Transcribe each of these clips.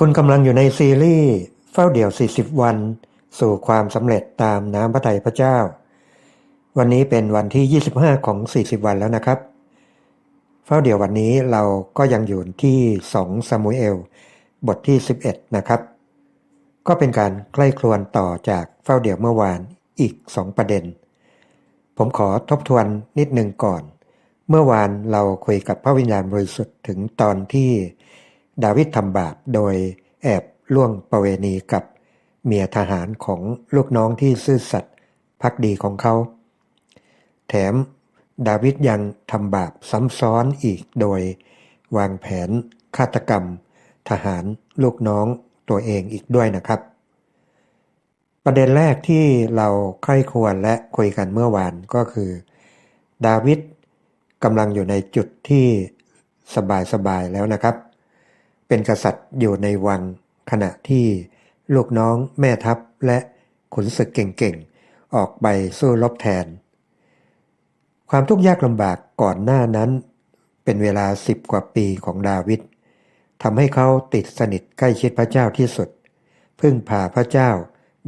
คุณกำลังอยู่ในซีรีส์เฝ้าเดี่ยว 40 วัน สู่ความสำเร็จตามน้ำพระทัยพระเจ้า วันนี้เป็นวันที่ 25 ของ 40 วันแล้วนะครับ เฝ้าเดี่ยววันนี้เราก็ยังอยู่ที่ 2 ซามูเอล บทที่ 11 นะครับ ก็เป็นการใกล้ครวนต่อจากเฝ้าเดี่ยวเมื่อวานอีก 2 ประเด็น ผมขอทบทวนนิดหนึ่งก่อน เมื่อวานเราคุยกับพระวิญญาณบริสุทธิ์ถึงตอนที่ ดาวิดทำบาปโดยแอบล่วงประเวณีกับเมียทหารของลูกน้องที่ซื่อสัตย์พักดีของเขา แถมดาวิดยังทำบาปซ้ำซ้อนอีกโดยวางแผนฆาตกรรม ทหารลูกน้องตัวเองอีกด้วยนะครับ ประเด็นแรกที่เราใคร่ควรและคุยกันเมื่อวานก็คือ ดาวิดกำลังอยู่ในจุดที่สบายๆแล้วนะครับ เป็นกษัตริย์อยู่ในวัง ขณะที่ลูกน้องแม่ทัพและขุนศึกเก่งๆ ออกไปสู้รบแทน ความทุกข์ยากลำบากก่อนหน้านั้น เป็นเวลาสิบกว่าปีของดาวิดทำให้เขาติดสนิทใกล้ชิดพระเจ้าที่สุด พึ่งพาพระเจ้า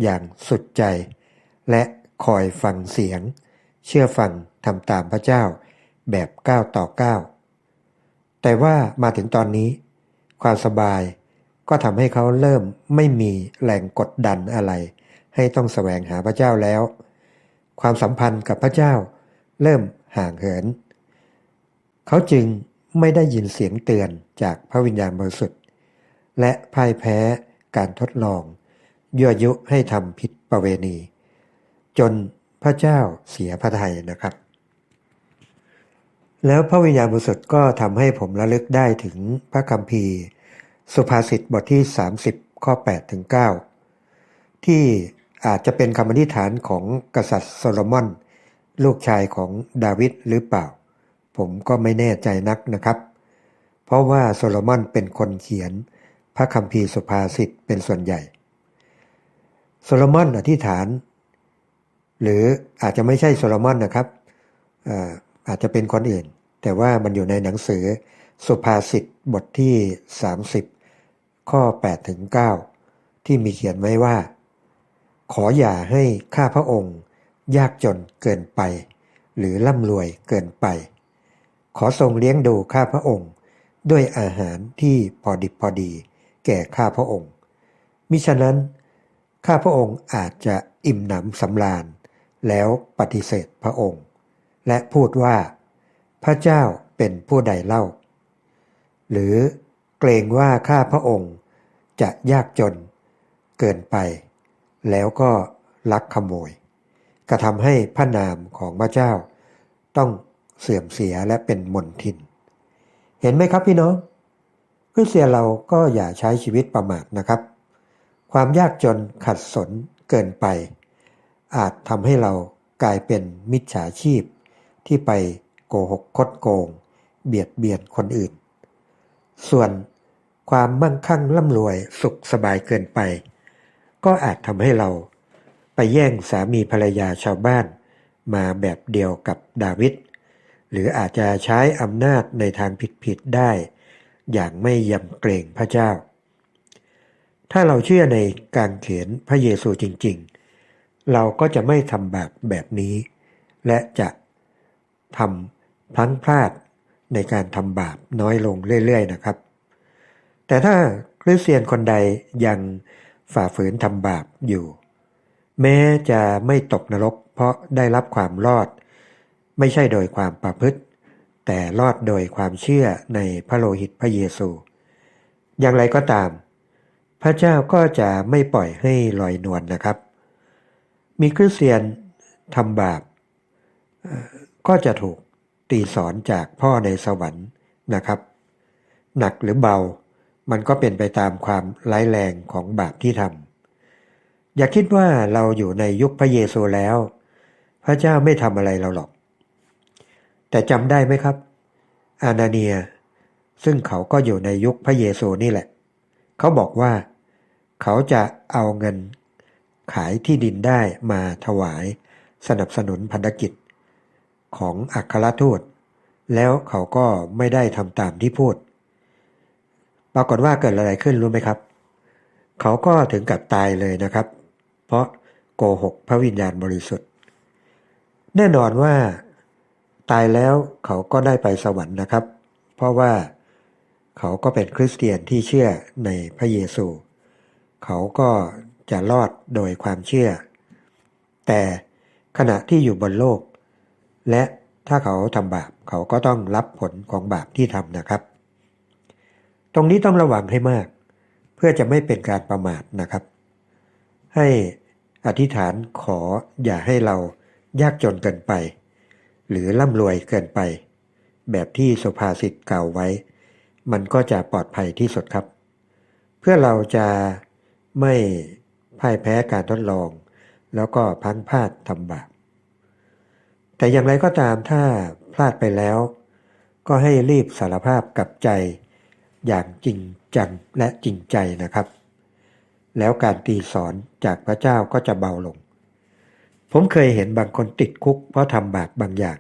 อย่างสุดใจ และคอยฟังเสียง เชื่อฟังทำตามพระเจ้าแบบก้าวต่อก้าวแต่ว่ามาถึงตอนนี้ ความสบาย ก็ทำให้เขาเริ่มไม่มีแหล่งกดดันอะไร ให้ต้องแสวงหาพระเจ้าแล้ว ความสัมพันธ์กับพระเจ้า เริ่มห่างเหิน เขาจึงไม่ได้ยินเสียงเตือนจากพระวิญญาณบริสุทธิ์และพ่ายแพ้การทดลอง ยั่วยุให้ทำผิดประเวณี จนพระเจ้าเสียพระทัยนะครับ แล้วพระวิญญาณบริสุทธิ์ก็ทำให้ผมระลึกได้ถึงพระคัมภีร์ สุภาษิตบทที่ 30 ข้อ8ถึง9ที่อาจจะเป็นคำอธิษฐานของกษัตริย์โซโลมอน ลูกชายของดาวิดหรือเปล่า ผมก็ไม่แน่ใจนักนะครับ เพราะว่าโซโลมอนเป็นคนเขียนพระคัมภีร์สุภาษิตเป็นส่วนใหญ่ โซโลมอนอธิษฐาน หรืออาจจะไม่ใช่โซโลมอนนะครับอาจจะเป็นคนอื่น แต่ว่ามันอยู่ในหนังสือ สุภาษิตบทที่ 30 ข้อ8ถึง9ที่มีเขียนไว้ว่า ขออย่าให้ข้าพระองค์ ยากจนเกินไป หรือร่ำรวยเกินไป ขอทรงเลี้ยงดูข้าพระองค์ ด้วยอาหารที่พอดิบพอดี แก่ข้าพระองค์ มิฉะนั้น ข้าพระองค์อาจจะอิ่มหนำสำราญแล้วปฏิเสธพระองค์ และพูดว่า พระเจ้าเป็นผู้ใดเล่า หรือเกรงว่าข้าพระองค์จะยากจนเกินไป แล้วก็ลักขโมย กระทำให้พระนามของพระเจ้า ต้องเสื่อมเสียและเป็นมนทิน เห็นไหมครับพี่น้องคริสเตียนเราก็อย่าใช้ชีวิตประมาทนะครับ ความยากจนขัดสนเกินไป อาจทำให้เรากลายเป็นมิจฉาชีพที่ไป โกหกคดโกง เบียดเบียนคนอื่น ส่วนความมั่งคั่งร่ำรวยสุขสบายเกินไป ก็อาจทำให้เราไปแย่งสามีภรรยาชาวบ้าน มาแบบเดียวกับดาวิดหรืออาจจะใช้อำนาจในทางผิดๆได้ อย่างไม่ยำเกรงพระเจ้า ถ้าเราเชื่อในการเขียนพระเยซูจริง ๆ เราก็จะไม่ทำบาปแบบนี้ และจะทำ พลั้งพลาดในการทำบาปน้อยลงเรื่อยๆนะครับ แต่ถ้าคริสเตียนคนใดยังฝ่าฝืนทำบาปอยู่ แม้จะไม่ตกนรกเพราะได้รับความรอด ไม่ใช่โดยความประพฤติ แต่รอดโดยความเชื่อในพระโลหิตพระเยซู อย่างไรก็ตาม พระเจ้าก็จะไม่ปล่อยให้ลอยนวลนนะครับ มีคริสเตียนทำบาปก็จะถูก ตีสอนจากพ่อในสวรรค์นะครับ หนักหรือเบา มันก็เป็นไปตามความร้ายแรงของบาปที่ทำอย่าคิดว่าเราอยู่ในยุคพระเยซูแล้ว พระเจ้าไม่ทำอะไรเราหรอก แต่จำได้ไหมครับ อานาเนีย ซึ่งเขาก็อยู่ในยุคพระเยซูนี่แหละ เขาบอกว่า เขาจะเอาเงินขายที่ดินได้มาถวายสนับสนุนพันธกิจ ของอัครทูต แล้วเขาก็ไม่ได้ทำตามที่พูด ปรากฏว่าเกิดอะไรขึ้นรู้ไหมครับ เขาก็ถึงกับตายเลยนะครับ เพราะโกหกพระวิญญาณบริสุทธิ์ แน่นอนว่าตายแล้วเขาก็ได้ไปสวรรค์นะครับ เพราะว่าเขาก็เป็นคริสเตียนที่เชื่อในพระเยซู เขาก็จะรอดโดยความเชื่อ แต่ขณะที่อยู่บนโลก และถ้าเขาทำบาปเขาก็ต้องรับผลของบาปที่ทำนะครับ ตรงนี้ต้องระวังให้มาก เพื่อจะไม่เป็นการประมาทนะครับ ให้อธิษฐานขออย่าให้เรายากจนเกินไป หรือร่ำรวยเกินไป แบบที่สุภาษิตกล่าวไว้ มันก็จะปลอดภัยที่สุดครับ เพื่อเราจะไม่พ่ายแพ้การทดลอง แล้วก็พังพลาดทำบาป แต่อย่างไรก็ตามถ้าพลาดไปแล้ว ก็ให้รีบสารภาพกับใจ อย่างจริงจังและจริงใจนะครับ แล้วการตีสอนจากพระเจ้าก็จะเบาลง ผมเคยเห็นบางคนติดคุกเพราะทำบาปบางอย่าง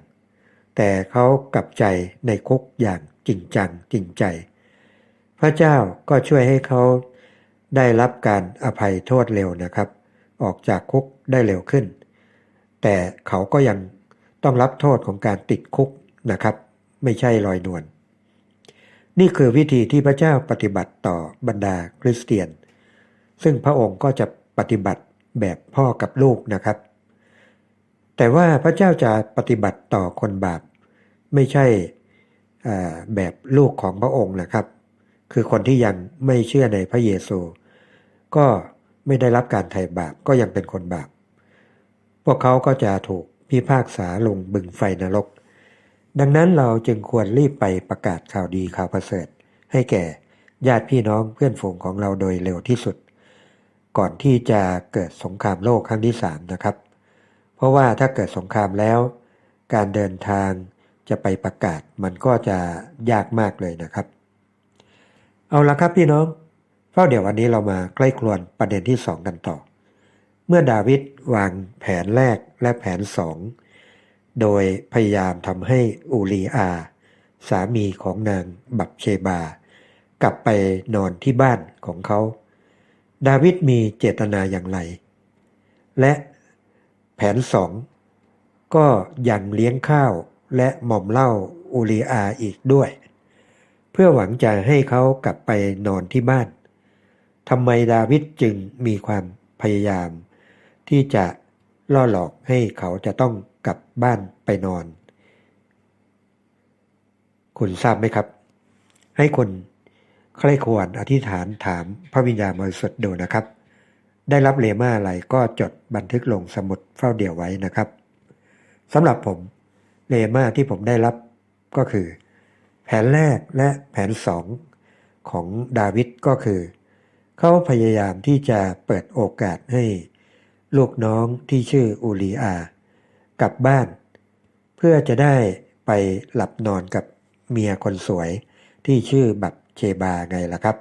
แต่เขากลับใจในคุกอย่างจริงจังจริงใจ พระเจ้าก็ช่วยให้เขาได้รับการอภัยโทษเร็วนะครับ ออกจากคุกได้เร็วขึ้น แต่เขาก็ยัง ต้องรับโทษของการติดคุกนะครับ ไม่ใช่ลอยนวลนี่คือวิธีที่พระเจ้าปฏิบัติต่อบรรดาคริสเตียน ซึ่งพระองค์ก็จะปฏิบัติแบบพ่อกับลูกนะครับ แต่ว่าพระเจ้าจะปฏิบัติต่อคนบาป ไม่ใช่แบบลูกของพระองค์นะครับ คือคนที่ยังไม่เชื่อในพระเยซู ก็ไม่ได้รับการไถ่บาปก็ยังเป็นคนบาป พวกเขาก็จะถูก พิพากษาลงบึงไฟนรก ดังนั้นเราจึงควรรีบไปประกาศข่าวดีข่าวประเสริฐ ให้แก่ญาติพี่น้องเพื่อนฝูงของเราโดยเร็วที่สุด ก่อนที่จะเกิดสงครามโลกครั้งที่สามนะครับ เพราะว่าถ้าเกิดสงครามแล้ว การเดินทางจะไปประกาศมันก็จะยากมากเลยนะครับ เอาละครับพี่น้องเฝ้าเดี๋ยววันนี้เรามาใกล้ครวนประเด็นที่สองกันต่อ เมื่อดาวิดวางแผนแรกและแผนสอง โดยพยายามทำให้อูลีอา สามีของนางบับเชบา กลับไปนอนที่บ้านของเขา ดาวิดมีเจตนาอย่างไร และแผนสองก็ยังเลี้ยงข้าวและหม่อมเหล้าอูลีอาอีกด้วย เพื่อหวังจะให้เขากลับไปนอนที่บ้านทำไมดาวิดจึงมีความพยายาม ที่จะล่อหลอกให้เขาจะต้องกลับบ้านไปนอน คุณทราบไหมครับ ให้คนใครควรอธิษฐานถามพระวิญญาณบริสุทธิ์ดูนะครับ ได้รับเลมาอะไรก็จดบันทึกลงสมุดเฝ้าเดี่ยวไว้นะครับสำหรับผมเลมาที่ผมได้รับก็คือ แผนแรกและแผนสองของดาวิดก็คือ เขาพยายามที่จะเปิดโอกาสให้ ลูกน้องที่ชื่ออูลีอา กลับบ้าน เพื่อจะได้ไปหลับนอนกับเมียคนสวยที่ชื่อบับเชบาไงล่ะครับ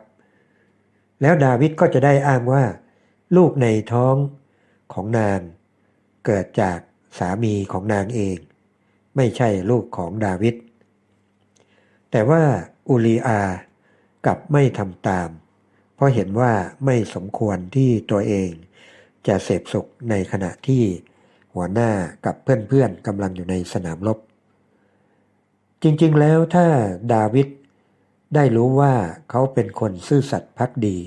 แล้วดาวิดก็จะได้อ้างว่า ลูกในท้องของนาง เกิดจากสามีของนางเอง ไม่ใช่ลูกของดาวิดแต่ว่าอูลีอา กลับไม่ทำตาม เพราะเห็นว่าไม่สมควรที่ตัวเอง จะเสพสุขในขณะที่หัวหน้ากับเพื่อนๆกำลังอยู่ในสนามรบ จริงๆแล้วถ้าดาวิดได้รู้ว่าเขาเป็นคนซื่อสัตย์พักดี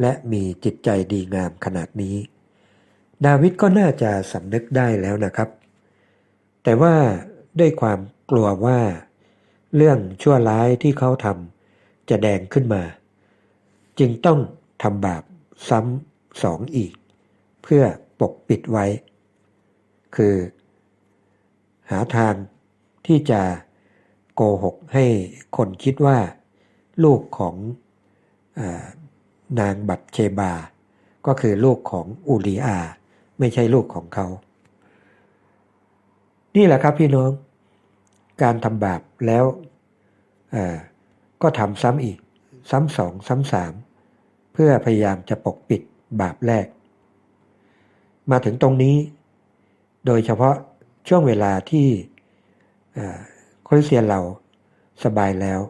และมีจิตใจดีงามขนาดนี้ ดาวิดก็น่าจะสำนึกได้แล้วนะครับ แต่ว่าด้วยความกลัวว่า เรื่องชั่วร้ายที่เขาทำจะแดงขึ้นมา จึงต้องทำบาปซ้ำสองอีก เพื่อปกปิดไว้ คือ หาทางที่จะโกหกให้คนคิดว่า ลูกของอนางบัตเชบา ก็คือลูกของอูลีอา ไม่ใช่ลูกของเขา นี่แหละครับพี่น้อง การทำบาปแล้วก็ทำซ้ำอีก ซ้ำสอง ซ้ำสาม เพื่อพยายามจะปกปิดบาปแรก มาถึงตรงนี้ โดยเฉพาะช่วงเวลาที่คริสเตียนเราสบายแล้ว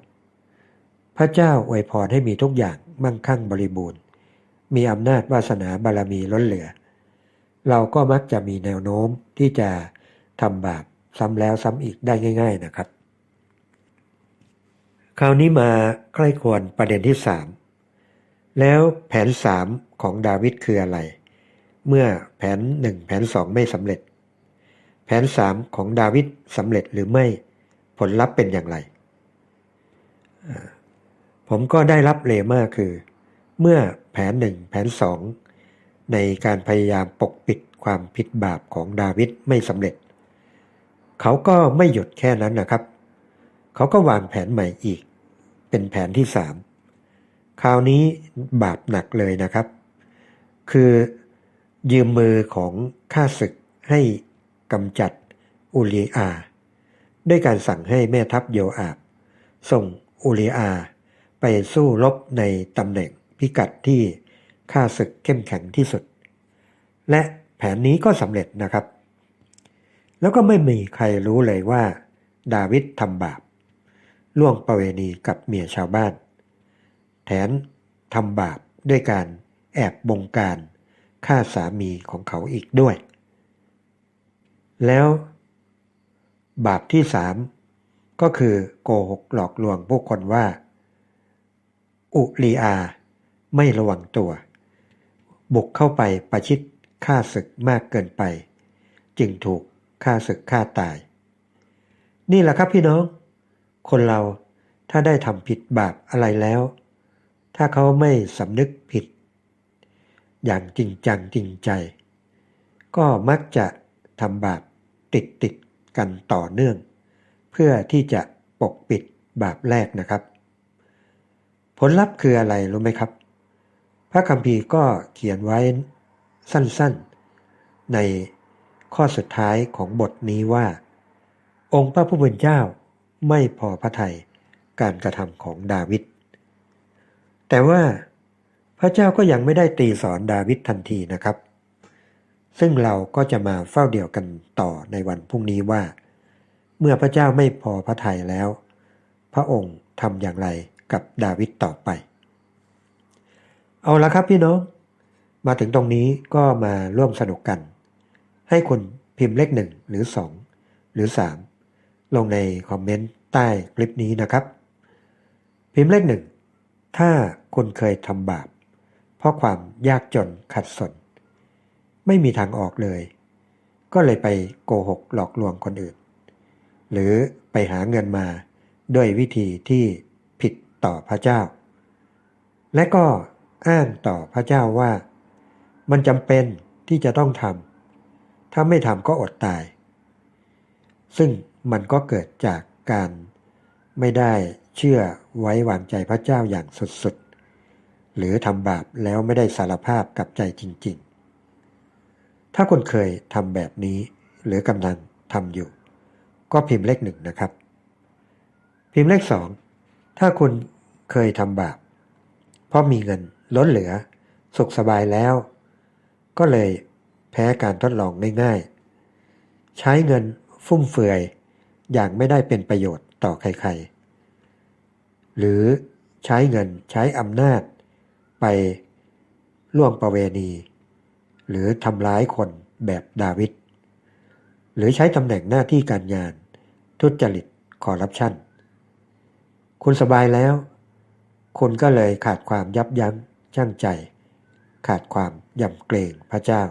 พระเจ้าอวยพรให้มีทุกอย่างมั่งคั่งบริบูรณ์ มีอำนาจวาสนาบารมีล้นเหลือ เราก็มักจะมีแนวโน้มที่จะทำบาปซ้ำแล้วซ้ำอีกได้ง่าย ๆนะครับ คราวนี้มาใกล้ควรประเด็นที่สามแล้วแผนสามของดาวิดคืออะไร เมื่อแผนหนึ่งแผนสองไม่สำเร็จ แผนสามของดาวิดสำเร็จหรือไม่ผลลัพธ์เป็นอย่างไร ผมก็ได้รับเลมาคือ เมื่อแผนหนึ่งแผนสองในการพยายามปกปิดความผิดบาปของดาวิดไม่สำเร็จ เขาก็ไม่หยุดแค่นั้นนะครับ เขาก็วางแผนใหม่อีก เป็นแผนที่สามคราวนี้บาปหนักเลยนะครับ คือ ยืมมือของข้าศึกให้กำจัดอุลียอา ด้วยการสั่งให้แม่ทัพโยอาบ ส่งอุลียอา ไปสู้รบในตำแหน่งพิกัดที่ข้าศึกเข้มแข็งที่สุด และแผนนี้ก็สำเร็จนะครับ แล้วก็ไม่มีใครรู้เลยว่า ดาวิดทำบาปล่วงประเวณีกับเมียชาวบ้าน แถมทำบาปด้วยการแอบบงการ ฆ่าสามีของเขาอีกด้วย แล้ว บาปที่สามก็คือโกหกหลอกลวงผู้คนว่า อุลีอา ไม่ระวังตัว บุกเข้าไปประชิดฆ่าศึกมากเกินไป จึงถูกฆ่าศึกฆ่าตาย นี่แหละครับพี่น้อง คนเราถ้าได้ทำผิดบาปอะไรแล้ว ถ้าเขาไม่สำนึกผิด อย่างจริงจังจริงใจ ก็มักจะทำบาปติดติดกันต่อเนื่อง เพื่อที่จะปกปิดบาปแรกนะครับ ผลลัพธ์คืออะไรรู้ไหมครับ พระคัมภีร์ก็เขียนไว้สั้นๆ ในข้อสุดท้ายของบทนี้ว่า องค์พระผู้เป็นเจ้าไม่พอพระทัยการกระทำของดาวิดแต่ว่า พระเจ้าก็ยังไม่ได้ตีสอนดาวิดทันทีนะครับ ซึ่งเราก็จะมาเฝ้าเดี่ยวกันต่อในวันพรุ่งนี้ว่า เมื่อพระเจ้าไม่พอพระทัยแล้ว พระองค์ทำอย่างไรกับดาวิดต่อไป เอาละครับพี่น้อง มาถึงตรงนี้ก็มาร่วมสนุกกัน ให้คุณพิมพ์เลขหนึ่งหรือสองหรือสามลงในคอมเมนต์ใต้คลิปนี้นะครับ พิมพ์เลขหนึ่งถ้าคุณเคยทำบาป เพราะความยากจนขัดสน ไม่มีทางออกเลย ก็เลยไปโกหกหลอกลวงคนอื่น หรือไปหาเงินมาด้วยวิธีที่ผิดต่อพระเจ้า และก็อ้างต่อพระเจ้าว่า มันจำเป็นที่จะต้องทำถ้าไม่ทำก็อดตาย ซึ่งมันก็เกิดจากการไม่ได้เชื่อไว้วางใจพระเจ้าอย่างสุดๆ หรือทำบาปแล้วไม่ได้สารภาพกับใจจริง ๆ ถ้าคนเคยทำแบบนี้ หรือกำลังทำอยู่ ก็พิมพ์เลขหนึ่งนะครับ พิมพ์เลขสองถ้าคุณเคยทำบาปเพราะมีเงินล้นเหลือ สุขสบายแล้ว ก็เลยแพ้การทดลองง่าย ๆ ใช้เงินฟุ่มเฟือยอย่างไม่ได้เป็นประโยชน์ต่อใคร ๆ หรือใช้เงินใช้อำนาจ ไปล่วงประเวณี หรือทำร้ายคนแบบดาวิดหรือใช้ตำแหน่งหน้าที่การงาน ทุจริตคอร์รัปชันคุณสบายแล้ว คุณก็เลยขาดความยับยั้งชั่งใจ ขาดความยำเกรงพระเจ้า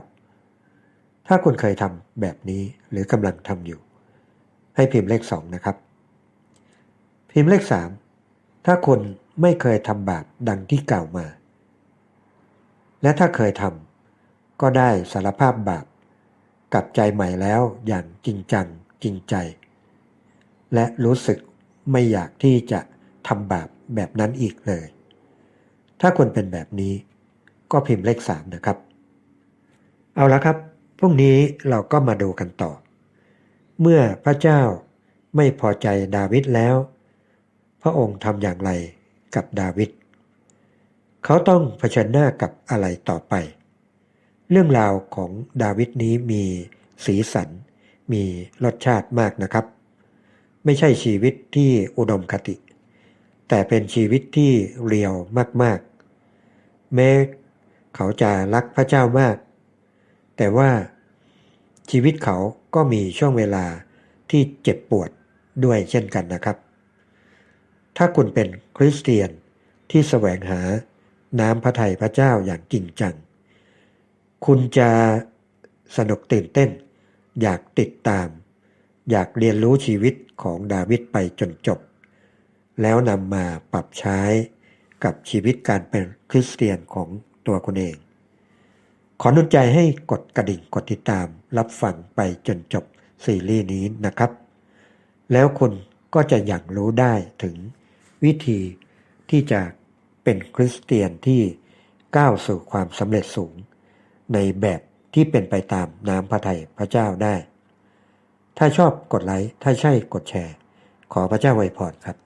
ถ้าคุณเคยทำแบบนี้หรือกำลังทำอยู่ ให้พิมพ์เลขสองนะครับ พิมพ์เลขสามถ้าคุณไม่เคยทำบาปดังที่กล่าวมา และถ้าเคยทำก็ได้สารภาพบาปกับใจใหม่แล้วอย่างจริงจังจริงใจ และรู้สึกไม่อยากที่จะทำบาปแบบนั้นอีกเลย ถ้าคุณเป็นแบบนี้ ก็พิมพ์เลขสามนะครับ เอาละครับพรุ่งนี้เราก็มาดูกันต่อ เมื่อพระเจ้าไม่พอใจดาวิดแล้ว พระองค์ทำอย่างไรกับดาวิด เขาต้องเผชิญหน้ากับอะไรต่อไป เรื่องราวของดาวิดนี้มีสีสัน มีรสชาติมากนะครับ ไม่ใช่ชีวิตที่อุดมคติ แต่เป็นชีวิตที่เรียวมากๆ แม้เขาจะรักพระเจ้ามาก แต่ว่าชีวิตเขาก็มีช่วงเวลาที่เจ็บปวดด้วยเช่นกันนะครับ ถ้าคุณเป็นคริสเตียนที่แสวงหา น้ำพระทัยพระเจ้าอย่างจริงจัง คุณจะสนุกตื่นเต้น อยากติดตาม อยากเรียนรู้ชีวิตของดาวิดไปจนจบ แล้วนำมาปรับใช้กับชีวิตการเป็นคริสเตียนของตัวคุณเอง ขอนุนใจให้กดกระดิ่งกดติดตามรับฟังไปจนจบซีรีส์นี้นะครับ แล้วคุณก็จะอย่างรู้ได้ถึงวิธีที่จะ เป็นคริสเตียนที่ก้าวสู่ความสำเร็จสูง ในแบบที่เป็นไปตามน้ำพระทัยพระเจ้าได้ ถ้าชอบกดไลค์ ถ้าใช่กดแชร์ ขอพระเจ้าไวยพรครับ